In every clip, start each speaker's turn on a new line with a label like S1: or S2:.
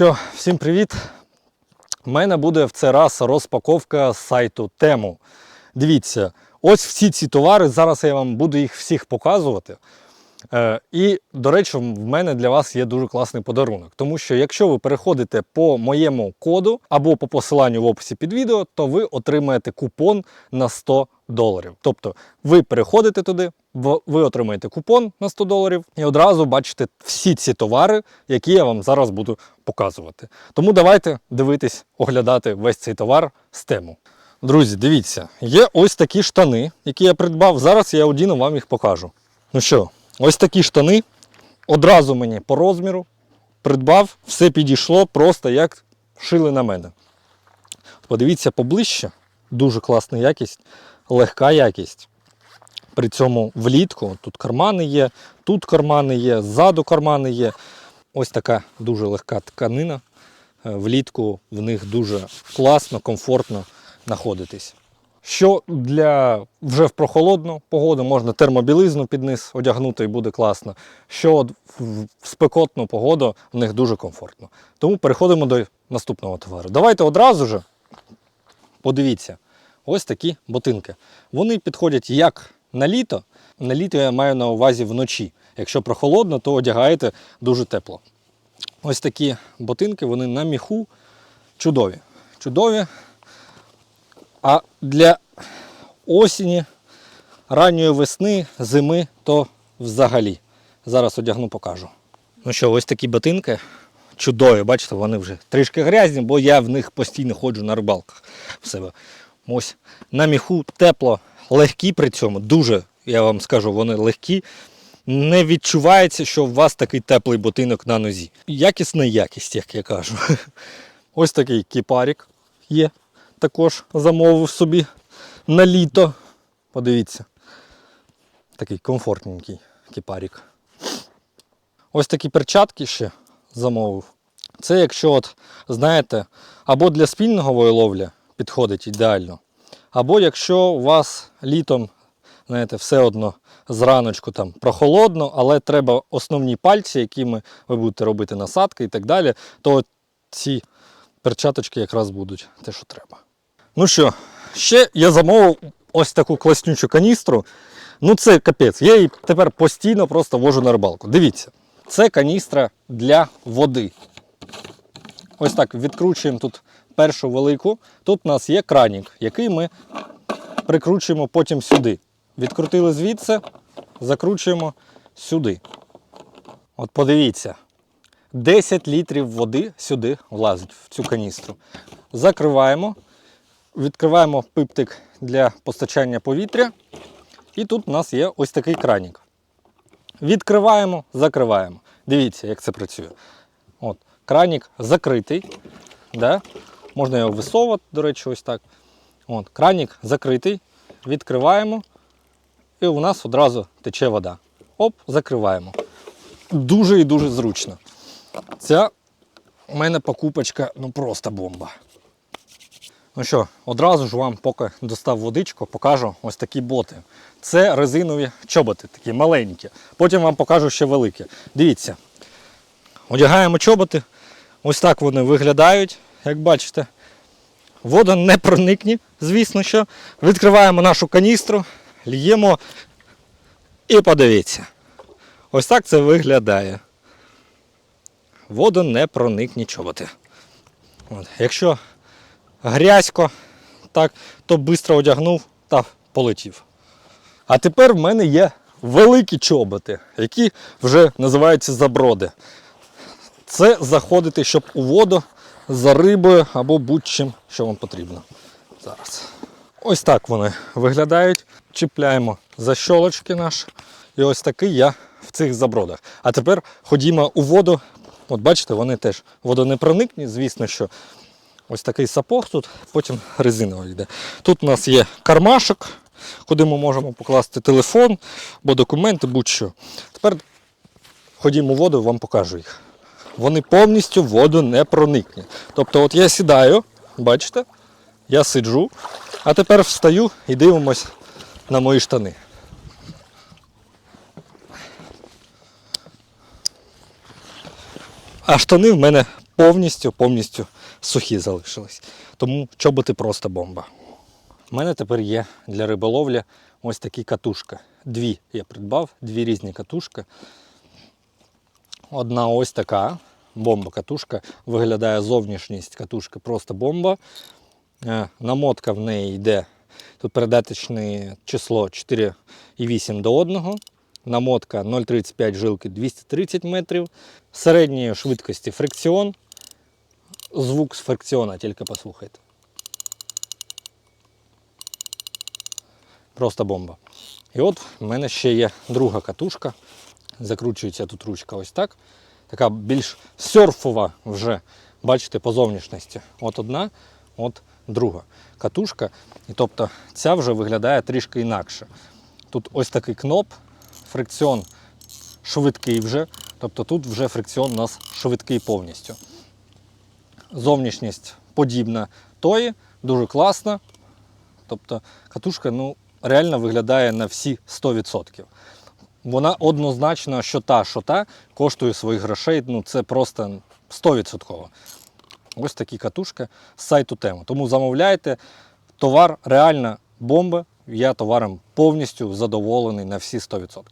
S1: що, всім привіт! У мене буде в цей раз розпаковка сайту Тему. Дивіться, ось всі ці товари. Зараз я вам буду їх всіх показувати. Е, і, до речі, в мене для вас є дуже класний подарунок. Тому що якщо ви переходите по моєму коду або по посиланню в описі під відео, то ви отримаєте купон на 100 доларів. Тобто ви переходите туди, ви отримаєте купон на 100 доларів і одразу бачите всі ці товари, які я вам зараз буду показувати. Тому давайте дивитись, оглядати весь цей товар з тему. Друзі, дивіться, є ось такі штани, які я придбав. Зараз я одіну вам їх покажу. Ну що, ось такі штани. Одразу мені по розміру придбав, все підійшло, просто як шили на мене. Подивіться поближче, дуже класна якість, легка якість. При цьому влітку тут кармани є, тут кармани є, ззаду кармани є. Ось така дуже легка тканина. Е, Влітку в них дуже класно, комфортно знаходитись. Що для вже в прохолодну погоду можна термобілизну під низ одягнути і буде класно. Що в спекотну погоду в них дуже комфортно. Тому переходимо до наступного товару. Давайте одразу же подивіться, ось такі ботинки. Вони підходять як на літо. На літо я маю на увазі вночі. Якщо прохолодно, то одягаєте дуже тепло. Ось такі ботинки, вони на міху чудові. Чудові. А для осені, ранньої весни, зими, то взагалі. Зараз одягну, покажу. Ну що, ось такі ботинки. Чудові, бачите, вони вже трішки грязні, бо я в них постійно ходжу на рибалках в себе. Ось на міху тепло, легкі при цьому, дуже, я вам скажу, вони легкі. Не відчувається, що у вас такий теплий ботинок на нозі. Якісна якість, як я кажу. Ось такий кіпарік є. Також замовив собі на літо. Подивіться. Такий комфортненький кіпарік. Ось такі перчатки ще замовив. Це якщо, от, знаєте, або для спільного ловлі підходить ідеально, або якщо у вас літом, знаєте, все одно зраночку там прохолодно, але треба основні пальці, якими ви будете робити насадки і так далі, то ці перчаточки якраз будуть те, що треба. Ну що, ще я замовив ось таку класнючу каністру. Ну це капець. Я її тепер постійно просто вожу на рибалку. Дивіться, це каністра для води. Ось так відкручуємо тут першу велику. Тут у нас є кранік, який ми прикручуємо потім сюди. Відкрутили звідси, закручуємо сюди. От подивіться, 10 літрів води сюди влазить в цю каністру. Закриваємо, відкриваємо пиптик для постачання повітря. І тут у нас є ось такий кранік. Відкриваємо, закриваємо. Дивіться, як це працює. От, кранік закритий. Да? Можна його висовувати, до речі, ось так. От, кранік закритий. Відкриваємо. І у нас одразу тече вода. Оп, закриваємо. Дуже і дуже зручно. Ця у мене покупочка ну просто бомба. Ну що, одразу ж вам, поки достав водичку, покажу ось такі боти. Це резинові чоботи, такі маленькі. Потім вам покажу ще великі. Дивіться. Одягаємо чоботи. Ось так вони виглядають, як бачите. Вода не проникне, звісно що. Відкриваємо нашу каністру, льємо і подивіться. Ось так це виглядає. Вода не проникне чоботи. От. Якщо грязько, так, то швидко одягнув та полетів. А тепер в мене є великі чоботи, які вже називаються заброди. Це заходити, щоб у воду за рибою або будь-чим, що вам потрібно. Зараз. Ось так вони виглядають. Чіпляємо защолочки наші. І ось такий я в цих забродах. А тепер ходімо у воду. От бачите, вони теж водонепроникні, звісно, що ось такий сапог тут, потім резиновий йде. Тут у нас є кармашок, куди ми можемо покласти телефон або документи, будь-що. Тепер ходімо у воду, вам покажу їх. Вони повністю в воду не проникні. Тобто, от я сідаю, бачите, я сиджу, а тепер встаю і дивимось на мої штани. А штани в мене повністю, повністю сухі залишились. Тому чоботи просто бомба. У мене тепер є для риболовлі ось такі катушки. Дві я придбав, дві різні катушки. Одна ось така бомба-катушка. Виглядає зовнішність катушки просто бомба. Е, Намотка в неї йде. Тут передаточне число 4,8 до 1. Намотка 0,35 жилки 230 метрів. Середньої швидкості фрикціон. Звук з фрикціона, тільки послухайте. Просто бомба. І от в мене ще є друга катушка. Закручується тут ручка ось так. Така більш серфова вже, бачите, по зовнішності. От одна, от друга катушка. І тобто ця вже виглядає трішки інакше. Тут ось такий кноп, фрикціон швидкий вже. Тобто тут вже фрикціон у нас швидкий повністю. Зовнішність подібна тої, дуже класна. Тобто катушка ну, реально виглядає на всі 100%. Вона однозначно, що та, що та, коштує своїх грошей. Ну, це просто 100%. Ось такі катушки з сайту тему. Тому замовляйте. Товар реально бомба. Я товаром повністю задоволений на всі 100%.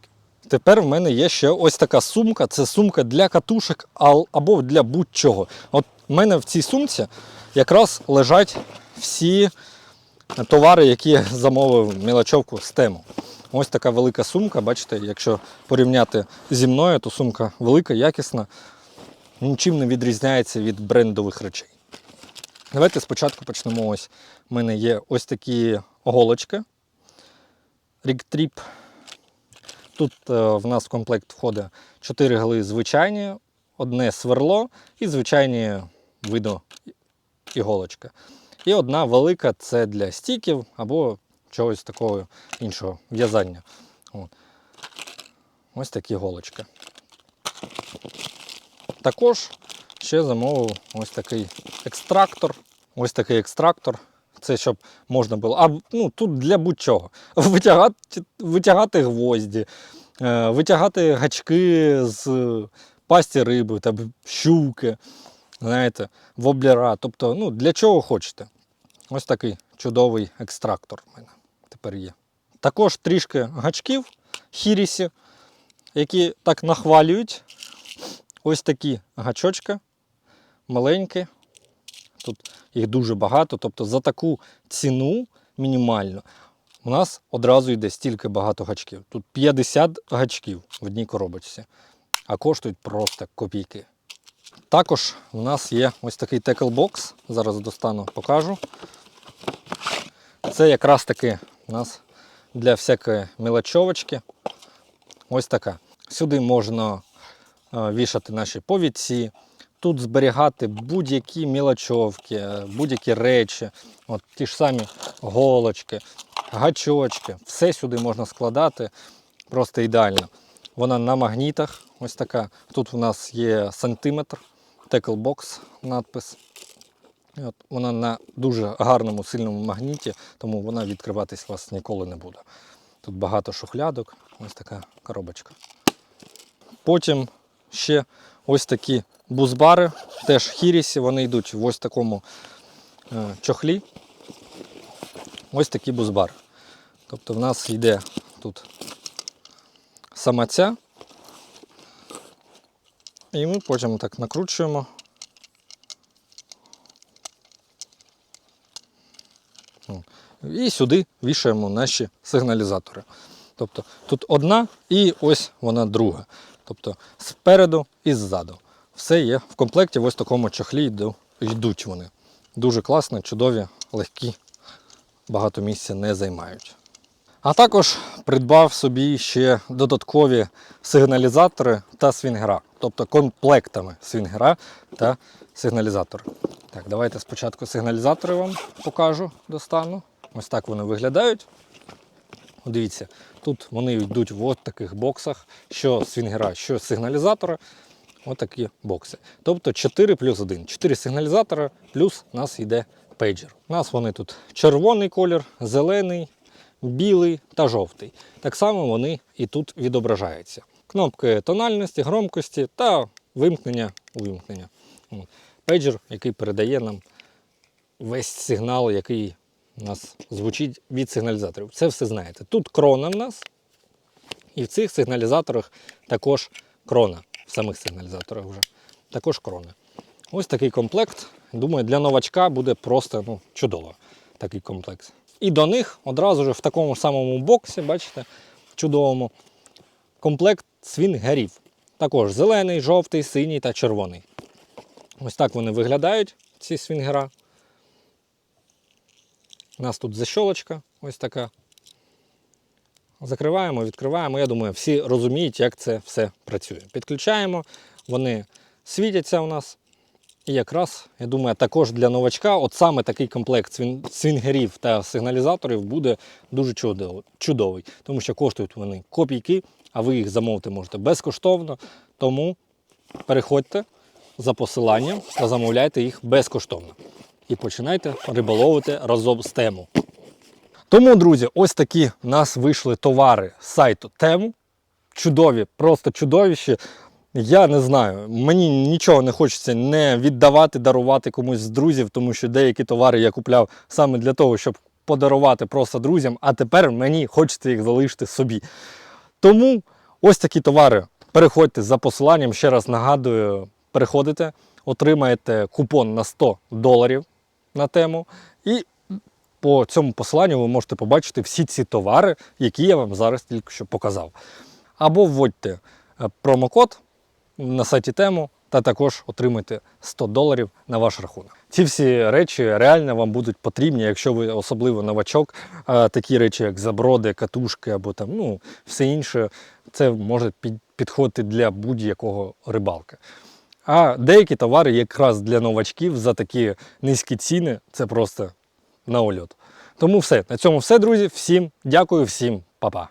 S1: Тепер в мене є ще ось така сумка. Це сумка для катушок або для будь-чого. От в мене в цій сумці якраз лежать всі товари, які замовив мілочовку з тему. Ось така велика сумка. Бачите, якщо порівняти зі мною, то сумка велика, якісна, нічим не відрізняється від брендових речей. Давайте спочатку почнемо. Ось у мене є ось такі голочки. Ріктріп. Тут е, в нас в комплект входить 4 гли звичайні, одне сверло і звичайні виду іголочка. І одна велика це для стіків або чогось такого іншого в'язання. Ось такі голочки. Також ще замовив ось такий екстрактор. Ось такий екстрактор. Це щоб можна було. А ну, тут для будь-чого. Витягати, витягати гвозді, е, витягати гачки з пасті риби, щуки, знаєте, воблера. Тобто, ну, для чого хочете. Ось такий чудовий екстрактор в мене тепер є. Також трішки гачків хірісі, які так нахвалюють. Ось такі гачочки, маленькі. Тут їх дуже багато. Тобто за таку ціну мінімальну у нас одразу йде стільки багато гачків. Тут 50 гачків в одній коробочці, а коштують просто копійки. Також у нас є ось такий теклбокс. Зараз достану, покажу. Це якраз таки у нас для всякої мілочовочки. Ось така. Сюди можна е, вішати наші повідці, тут зберігати будь-які мілочовки, е, будь-які речі, от ті ж самі голочки, гачочки. Все сюди можна складати просто ідеально. Вона на магнітах, ось така. Тут у нас є сантиметр, теклбокс надпис. От вона на дуже гарному сильному магніті, тому вона відкриватись у вас ніколи не буде. Тут багато шухлядок, ось така коробочка. Потім ще ось такі бузбари, теж хірісі, вони йдуть в ось такому е, чохлі. Ось такі бузбари. Тобто в нас йде тут сама ця. І ми потім так накручуємо. І сюди вішаємо наші сигналізатори. Тобто тут одна і ось вона друга. Тобто спереду і ззаду. Все є в комплекті в ось такому чохлі йдуть вони. Дуже класно, чудові, легкі, багато місця не займають. А також придбав собі ще додаткові сигналізатори та свінгера, тобто комплектами свінгера та сигналізатора. Так, давайте спочатку сигналізатори вам покажу, достану. Ось так вони виглядають. Дивіться, тут вони йдуть в от таких боксах, що свінгера, що сигналізатора. Отакі бокси. Тобто 4 плюс 1. 4 сигналізатора, плюс у нас йде пейджер. У нас вони тут червоний колір, зелений, білий та жовтий. Так само вони і тут відображаються. Кнопки тональності, громкості та вимкнення увімкнення. Пейджер, який передає нам весь сигнал, який у нас звучить від сигналізаторів. Це все знаєте. Тут крона в нас, і в цих сигналізаторах також крона. В самих сигналізаторах вже також крона. Ось такий комплект. Думаю, для новачка буде просто ну, чудово такий комплект. І до них одразу ж в такому самому боксі, бачите, чудовому, комплект свінгерів. Також зелений, жовтий, синій та червоний. Ось так вони виглядають, ці свінгера. У нас тут защолочка ось така. Закриваємо, відкриваємо. Я думаю, всі розуміють, як це все працює. Підключаємо, вони світяться у нас. І якраз, я думаю, також для новачка, от саме такий комплект свінгерів та сигналізаторів буде дуже чудовий, тому що коштують вони копійки, а ви їх замовити можете безкоштовно. Тому переходьте за посиланням та замовляйте їх безкоштовно. І починайте риболовити разом з тему. Тому, друзі, ось такі в нас вийшли товари з сайту Тему. Чудові, просто чудовіші. Я не знаю, мені нічого не хочеться не віддавати, дарувати комусь з друзів, тому що деякі товари я купляв саме для того, щоб подарувати просто друзям, а тепер мені хочеться їх залишити собі. Тому ось такі товари. Переходьте за посиланням, ще раз нагадую, переходите, отримаєте купон на 100 доларів на тему. І по цьому посиланню ви можете побачити всі ці товари, які я вам зараз тільки що показав. Або вводьте е, промокод на сайті тему та також отримайте 100 доларів на ваш рахунок. Ці всі речі реально вам будуть потрібні, якщо ви особливо новачок. Такі речі, як заброди, катушки або там, ну, все інше, це може підходити для будь-якого рибалки. А деякі товари якраз для новачків за такі низькі ціни це просто на ольот. Тому все. На цьому все, друзі. Всім дякую, всім па-па.